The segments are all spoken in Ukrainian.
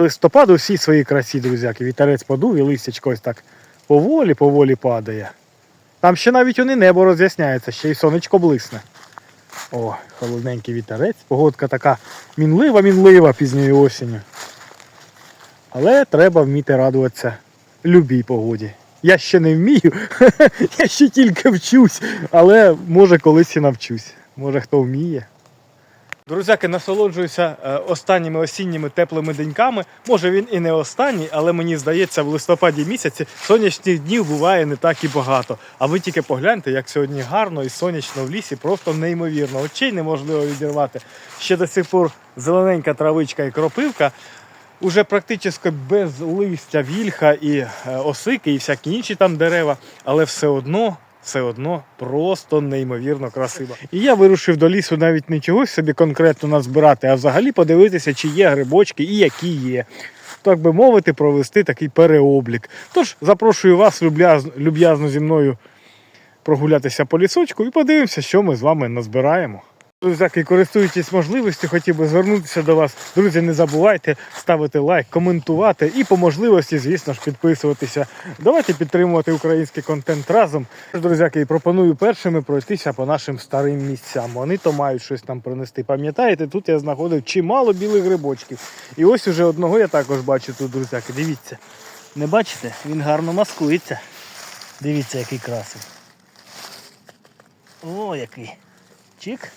Листопад у всій своїй красі, друзяки. Вітерець подув і листячко ось так поволі, поволі падає. Там ще навіть вони небо роз'ясняється, ще й сонечко блисне. О, холодненький вітерець. Погодка така мінлива, мінлива пізньою осінню. Але треба вміти радуватися любій погоді. Я ще не вмію, я ще тільки вчусь, але може колись і навчусь. Може хто вміє. Друзяки, насолоджуюся е, останніми осінніми теплими деньками. Може він і не останній, але мені здається, в листопаді місяці сонячних днів буває не так і багато. А ви тільки погляньте, як сьогодні гарно і сонячно в лісі, просто неймовірно. Очей неможливо відірвати. Ще до сих пор зелененька травичка і кропивка. Уже практично без листя, вільха і е, осики, і всякі інші там дерева, але все одно, все одно просто неймовірно красиво. І я вирушив до лісу навіть не чогось собі конкретно назбирати, а взагалі подивитися, чи є грибочки і які є. Так би мовити, провести такий переоблік. Тож запрошую вас люб'язно, люб'язно зі мною прогулятися по лісочку і подивимося, що ми з вами назбираємо. Друзяки, користуючись можливістю, хотів би звернутися до вас. Друзі, не забувайте ставити лайк, коментувати і по можливості, звісно ж, підписуватися. Давайте підтримувати український контент разом. Друзяки, пропоную першими пройтися по нашим старим місцям. Вони то мають щось там принести. Пам'ятаєте, тут я знаходив чимало білих грибочків. І ось уже одного я також бачу тут, друзяки. Дивіться. Не бачите? Він гарно маскується. Дивіться, який красивий. О, який. Чик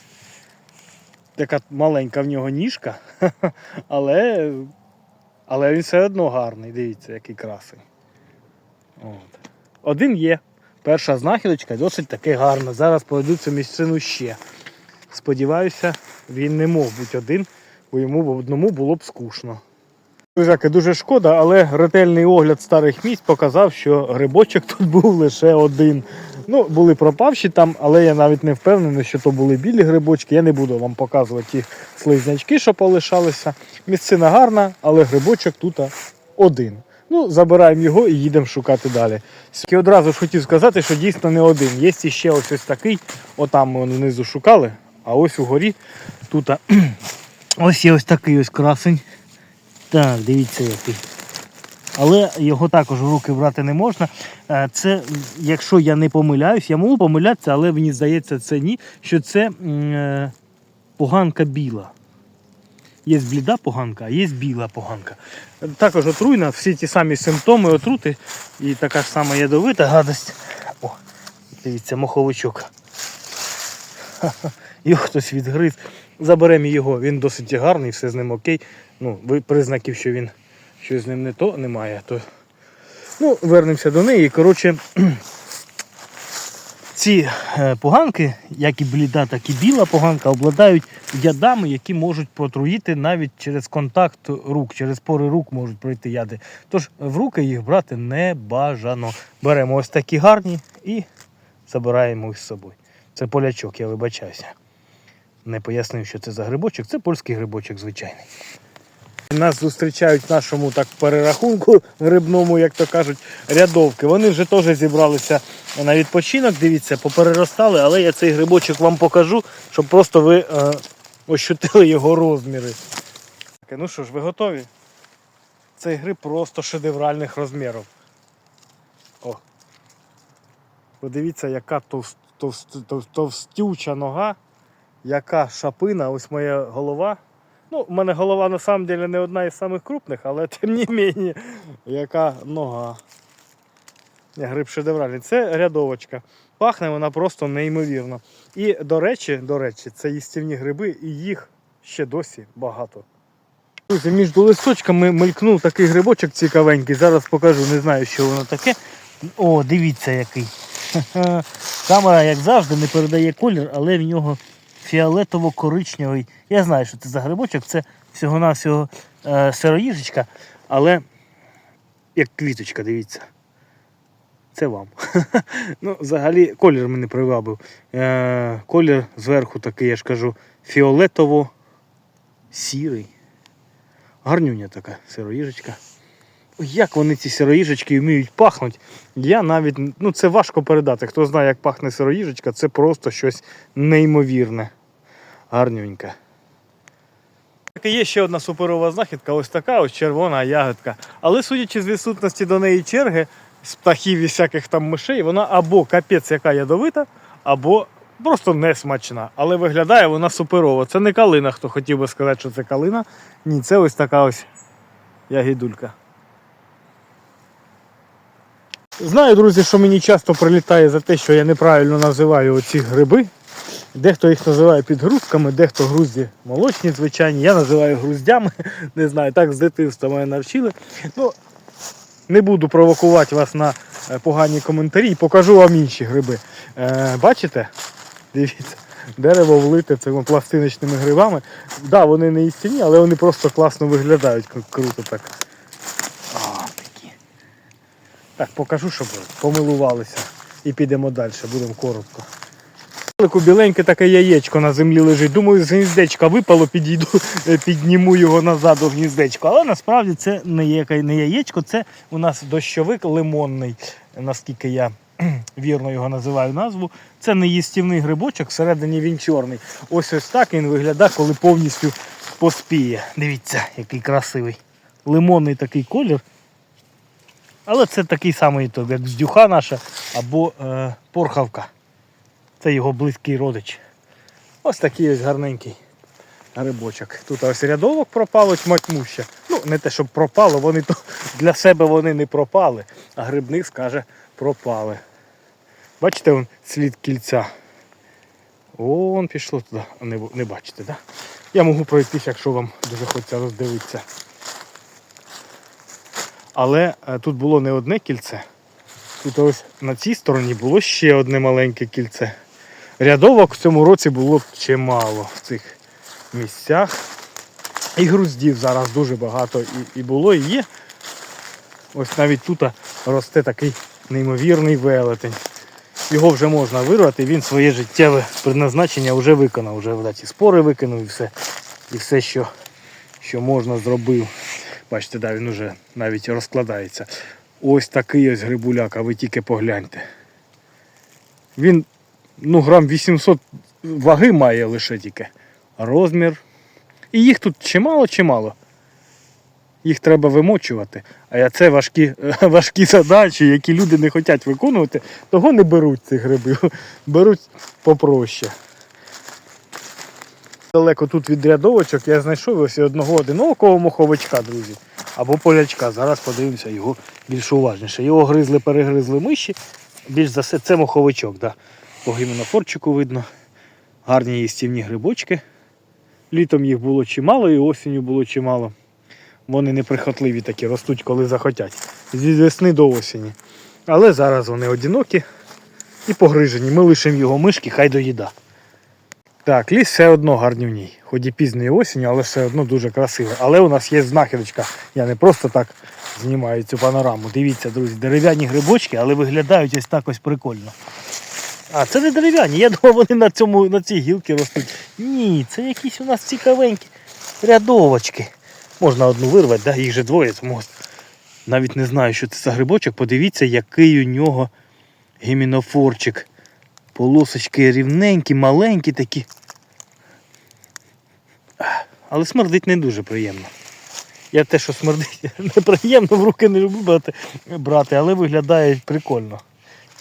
така маленька в нього ніжка, але, але він все одно гарний. Дивіться, який красий. От. Один є. Перша знахідочка досить таки гарна. Зараз поведу цю місцину ще. Сподіваюся, він не мог бути один, бо йому одному було б скучно. Друзяки, дуже шкода, але ретельний огляд старих місць показав, що грибочок тут був лише один. Ну, були пропавші там, але я навіть не впевнений, що то були білі грибочки. Я не буду вам показувати ті слизнячки, що полишалися. Місцина гарна, але грибочок тут один. Ну, забираємо його і їдемо шукати далі. І одразу ж хотів сказати, що дійсно не один. Є ще ось ось такий, отам ми внизу шукали, а ось угорі тут ось є ось такий ось красень. Так, дивіться який. Але його також в руки брати не можна. Е, Це, якщо я не помиляюсь, я можу помилятися, але мені здається, це ні, що це е, поганка біла. Є бліда поганка, а є біла поганка. Також отруйна, всі ті самі симптоми отрути і така ж сама ядовита гадость. О, дивіться, моховичок. Його хтось відгриз. Заберемо його, він досить гарний, все з ним окей. Ну, признаків, що він щось з ним не то немає, то. Ну, вернемося до неї. Коротше, ці е, поганки, як і бліда, так і біла поганка, обладають ядами, які можуть протруїти навіть через контакт рук, через пори рук можуть пройти яди. Тож в руки їх брати не бажано. Беремо ось такі гарні і забираємо їх з собою. Це полячок, я вибачаюся. Не пояснив, що це за грибочок. Це польський грибочок звичайний. Нас зустрічають в нашому так перерахунку грибному, як то кажуть, рядовки. Вони вже теж зібралися на відпочинок. Дивіться, попереростали, але я цей грибочок вам покажу, щоб просто ви е, ощутили його розміри. Так, Ну що ж, ви готові? Цей гриб просто шедевральних розмірів. О. Подивіться, яка товст, товст, товст, товстюча нога, яка шапина, ось моя голова. Ну, в мене голова на самом деле не одна із самих крупних, але тим не менше, яка нога. Гриб шедевральний. Це рядовочка. Пахне вона просто неймовірно. І до речі, до речі, це їстівні гриби, і їх ще досі багато. Друзі, між листочками мелькнув такий грибочок цікавенький. Зараз покажу, не знаю, що воно таке. О, дивіться який. Камера, як завжди, не передає колір, але в нього фіолетово-коричневий. Я знаю, що це за грибочок, це всього-навсього е, сироїжечка, але як квіточка, дивіться. Це вам. ну, взагалі, колір мене привабив. Е, колір зверху такий, я ж кажу, фіолетово-сірий. Гарнюня така сироїжечка. Як вони ці сироїжечки вміють пахнути, я навіть, ну це важко передати. Хто знає, як пахне сироїжечка, це просто щось неймовірне. І є ще одна суперова знахідка, ось така ось червона ягодка. Але судячи з відсутності до неї черги, з птахів і всяких там мишей, вона або капець яка ядовита, або просто не смачна. Але виглядає вона суперово. Це не калина, хто хотів би сказати, що це калина. Ні, це ось така ось ягідулька. Знаю, друзі, що мені часто прилітає за те, що я неправильно називаю оці гриби. Дехто їх називає підгрузками, дехто грузді молочні, звичайні. Я називаю груздями. Не знаю, так з дитинства мене навчили. Ну, не буду провокувати вас на е, погані коментарі і покажу вам інші гриби. Е, бачите? Дивіться, дерево влите цими пластиночними грибами. Так, да, вони не істинні, але вони просто класно виглядають. Круто так. А, такі. Так, покажу, щоб помилувалися. І підемо далі, будемо коротко. Біленьке таке яєчко на землі лежить. Думаю, з гніздечка випало, підійду, е, підніму його назад у гніздечко. Але насправді це не, яєчко, це у нас дощовик лимонний, наскільки я вірно його називаю назву. Це неїстівний грибочок, всередині він чорний. Ось ось так він виглядає, коли повністю поспіє. Дивіться, який красивий. Лимонний такий колір. Але це такий самий, як бздюха наша або е, порхавка. Це його близький родич. Ось такий ось гарненький грибочок. Тут ось рядовок пропало тьматьмуща. Ну, не те, щоб пропало, вони то для себе вони не пропали, а грибник скаже пропали. Бачите вон слід кільця. Вон пішло туди. Не, не бачите? Да? Я можу пройтись, якщо вам дуже хочеться роздивитися. Але е, тут було не одне кільце. Тут ось на цій стороні було ще одне маленьке кільце. Рядовок в цьому році було чимало в цих місцях. І груздів зараз дуже багато і, і було, і є. Ось навіть тут росте такий неймовірний велетень. Його вже можна вирвати, він своє життєве предназначення вже виконав, вже да, ці спори викинув і все, і все що, що можна зробив. Бачите, да, він вже навіть розкладається. Ось такий ось грибуляк, а ви тільки погляньте. Він ну, грам 800 ваги має лише тільки. Розмір. І їх тут чимало, чимало. Їх треба вимочувати. А це важкі, важкі задачі, які люди не хочуть виконувати, того не беруть цих грибів. Беруть попроще. Далеко тут від рядовочок я знайшов ось одного одинокого моховичка, друзі. Або полячка. Зараз подивимося його більш уважніше. Його гризли, перегризли миші. Більш за все це моховичок. Да. По гіменофорчику видно. Гарні їстівні грибочки. Літом їх було чимало і осінню було чимало. Вони неприхотливі такі, ростуть, коли захотять. Від весни до осені. Але зараз вони одинокі і погрижені. Ми лишимо його мишки, хай доїда. Так, ліс все одно гарнюній. Хоч і пізньою осінню, але все одно дуже красивий. Але у нас є знахідочка. Я не просто так знімаю цю панораму. Дивіться, друзі, дерев'яні грибочки, але виглядають ось так ось прикольно. А, це не дерев'яні, я думав, вони на цьому, на цій гілці ростуть. Ні, це якісь у нас цікавенькі рядовочки. Можна одну вирвати, да? їх же двоє. Тому навіть не знаю, що це за грибочок. Подивіться, який у нього гімінофорчик. Полосочки рівненькі, маленькі такі. Але смердить не дуже приємно. Я те, що смердить неприємно, в руки не люблю брати, але виглядає прикольно.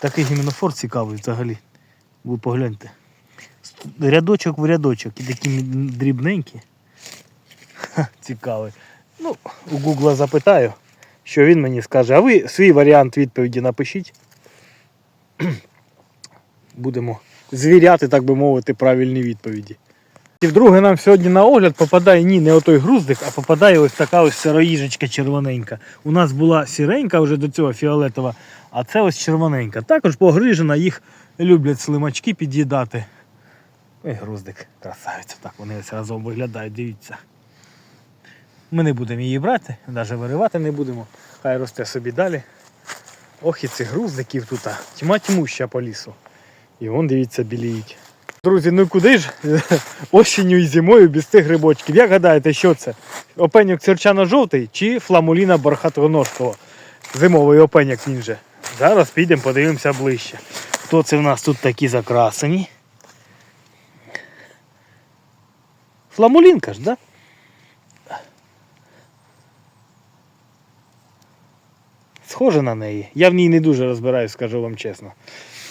Такий гіменофор цікавий взагалі. Ви погляньте. Рядочок в рядочок і такі дрібненькі. Ха, Цікавий. Ну, у Гугла запитаю, що він мені скаже. А ви свій варіант відповіді напишіть. Будемо звіряти, так би мовити, правильні відповіді. І вдруге нам сьогодні на огляд попадає ні, не отой груздик, а попадає ось така ось сироїжечка червоненька. У нас була сіренька вже до цього фіолетова, а це ось червоненька. Також погрижена, їх люблять слимачки під'їдати. Ой, груздик, красавиця. Так вони ось разом виглядають, дивіться. Ми не будемо її брати, навіть виривати не будемо. Хай росте собі далі. Ох і цих груздиків тут. Тьма тьмуща по лісу. І вон, дивіться, біліють. Друзі, ну куди ж осінню і зимою без цих грибочків? Як гадаєте, що це? Опенюк церчана жовтий чи фламуліна бархатоножкого? Зимовий опенюк він же. Зараз підемо, подивимося ближче. Хто це в нас тут такі закрасені? Фламулінка ж, так? Да? Схоже на неї. Я в ній не дуже розбираюсь, скажу вам чесно.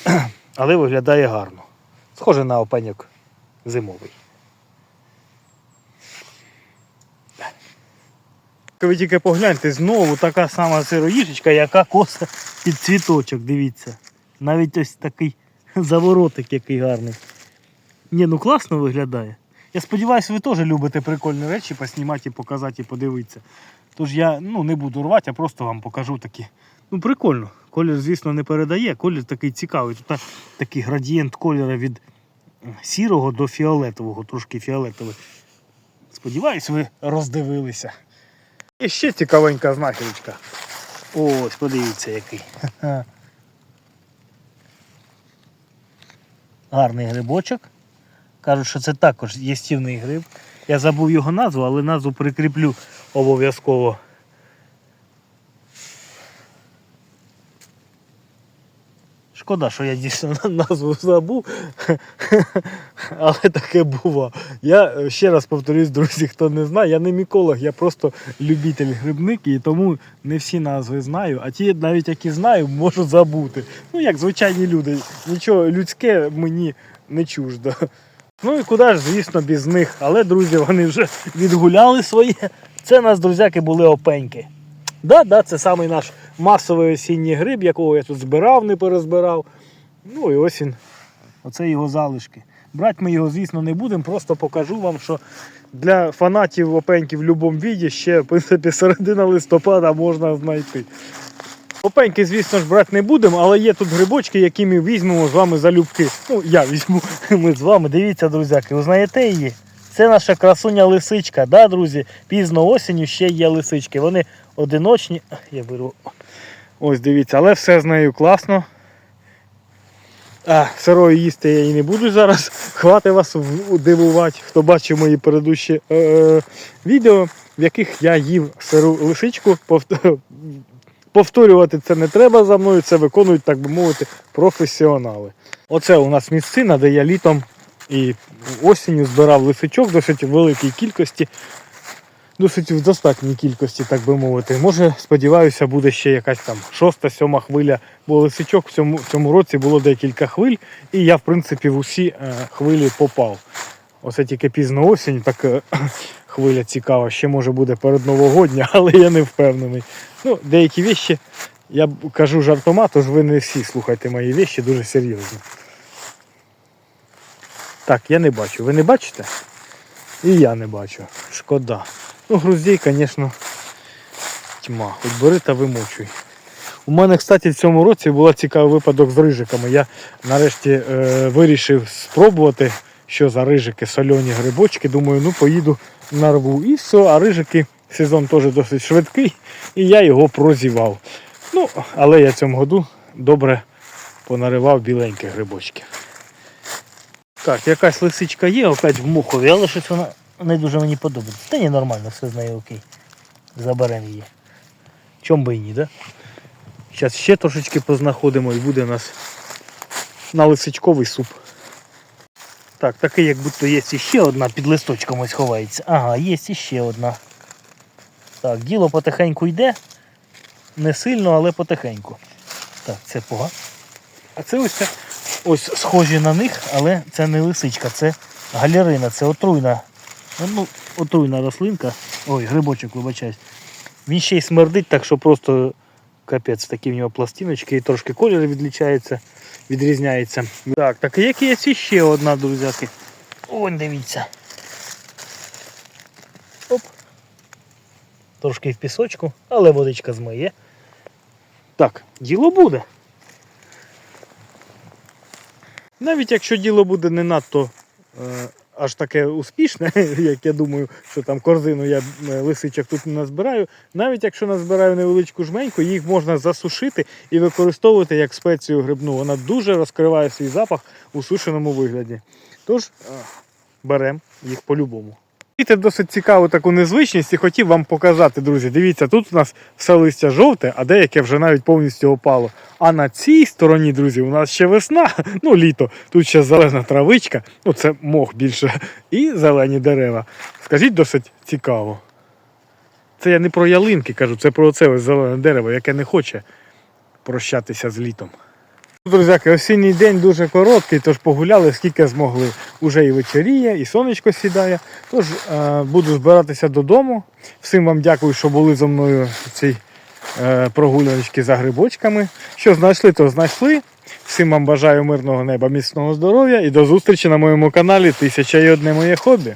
Але виглядає гарно. Схоже на опеньок зимовий. Ви тільки погляньте, знову така сама сироїжечка, яка коса під цвіточок, дивіться. Навіть ось такий заворотик який гарний. Ні, ну класно виглядає. Я сподіваюся, ви теж любите прикольні речі поснімати показати і подивитися. Тож я ну, не буду рвати, а просто вам покажу такі. Ну, прикольно. Колір, звісно, не передає. Колір такий цікавий. Тут такий градієнт кольору від сірого до фіолетового, трошки фіолетовий. Сподіваюсь, ви роздивилися. І ще цікавенька знахідочка. Ось, подивіться який. Гарний грибочок. Кажуть, що це також їстівний гриб. Я забув його назву, але назву прикріплю обов'язково. Шкода, що я дійсно назву забув. Але таке бува. Я е, ще раз повторюсь, друзі, хто не знає, я не міколог, я просто любитель грибники, і тому не всі назви знаю, а ті, навіть які знаю, можу забути. Ну, як звичайні люди. Нічого людське мені не чуждо. Ну і куди ж, звісно, без них. Але, друзі, вони вже відгуляли своє. Це нас, друзяки, були опеньки. Да, да, це самий наш масовий осінній гриб, якого я тут збирав, не перезбирав. Ну і ось він. Оце його залишки. Брати ми його, звісно, не будемо, просто покажу вам, що для фанатів опеньки в будь-якому віді ще, в принципі, середина листопада можна знайти. Опеньки, звісно ж, брати не будемо, але є тут грибочки, які ми візьмемо з вами залюбки. Ну, я візьму, ми з вами. Дивіться, друзяки, узнаєте її? Це наша красуня лисичка, да, друзі? Пізно осінню ще є лисички. Вони одиночні. Я беру. Ось дивіться, але все з нею класно. А, сирої їсти я її не буду зараз. Хватить вас дивувати, хто бачив мої передущі е, відео, в яких я їв сиру лисичку. Повторювати це не треба за мною, це виконують, так би мовити, професіонали. Оце у нас місцина, де я літом і осінню збирав лисичок в досить великій кількості, досить в достатній кількості, так би мовити. Може, сподіваюся, буде ще якась там шоста, сьома хвиля, бо лисичок в цьому, в цьому році було декілька хвиль, і я, в принципі, в усі е, хвилі попав. Оце тільки пізно осінь, так е, хвиля цікава, ще може буде перед Новогодня, але я не впевнений. Ну, деякі вещі я кажу жартома, тож ви не всі слухайте мої вещі дуже серйозно. Так, я не бачу. Ви не бачите? І я не бачу. Шкода. Ну, груздей, звісно, тьма. Хоч бери та вимочуй. У мене, кстати, в цьому році був цікавий випадок з рижиками. Я нарешті е, вирішив спробувати, що за рижики, сольоні грибочки. Думаю, ну поїду нарву. І все, а рижики сезон теж досить швидкий, і я його прозівав. Ну, але я цьому году добре понаривав біленьких грибочків. Так, якась лисичка є, опять в мухові, але щось вона не дуже мені подобається. Та ні, нормально, все з нею окей. Заберемо її. Чом би і ні, да? Зараз ще трошечки познаходимо і буде у нас на лисичковий суп. Так, такий як будто є ще одна під листочком ось ховається. Ага, є ще одна. Так, діло потихеньку йде. Не сильно, але потихеньку. Так, це пога. А це ось це ось схожі на них, але це не лисичка, це галярина, це отруйна. Ну, отруйна рослинка. Ой, грибочок, вибачаюсь. Він ще й смердить, так що просто капець, такі в нього пластиночки і трошки колір відлічається, відрізняється. Так, так як є ще одна, друзяки. Ось дивіться. Оп. Трошки в пісочку, але водичка змиє. Так, діло буде. Навіть якщо діло буде не надто е, аж таке успішне, як я думаю, що там корзину я е, лисичок тут не назбираю, навіть якщо назбираю невеличку жменьку, їх можна засушити і використовувати як спецію грибну. Вона дуже розкриває свій запах у сушеному вигляді. Тож е, беремо їх по-любому. Це досить цікаву таку незвичність і хотів вам показати, друзі. Дивіться, тут у нас все листя жовте, а деяке вже навіть повністю опало. А на цій стороні, друзі, у нас ще весна, ну літо. Тут ще зелена травичка, ну це мох більше, і зелені дерева. Скажіть, досить цікаво. Це я не про ялинки кажу, це про оце зелене дерево, яке не хоче прощатися з літом. Друзяки, осінній день дуже короткий, тож погуляли скільки змогли. Уже і вечоріє, і сонечко сідає. Тож е, буду збиратися додому. Всім вам дякую, що були зі мною в цій е, прогуляночці за грибочками. Що знайшли, то знайшли. Всім вам бажаю мирного неба, міцного здоров'я і до зустрічі на моєму каналі Тисяча і одне моє хобі.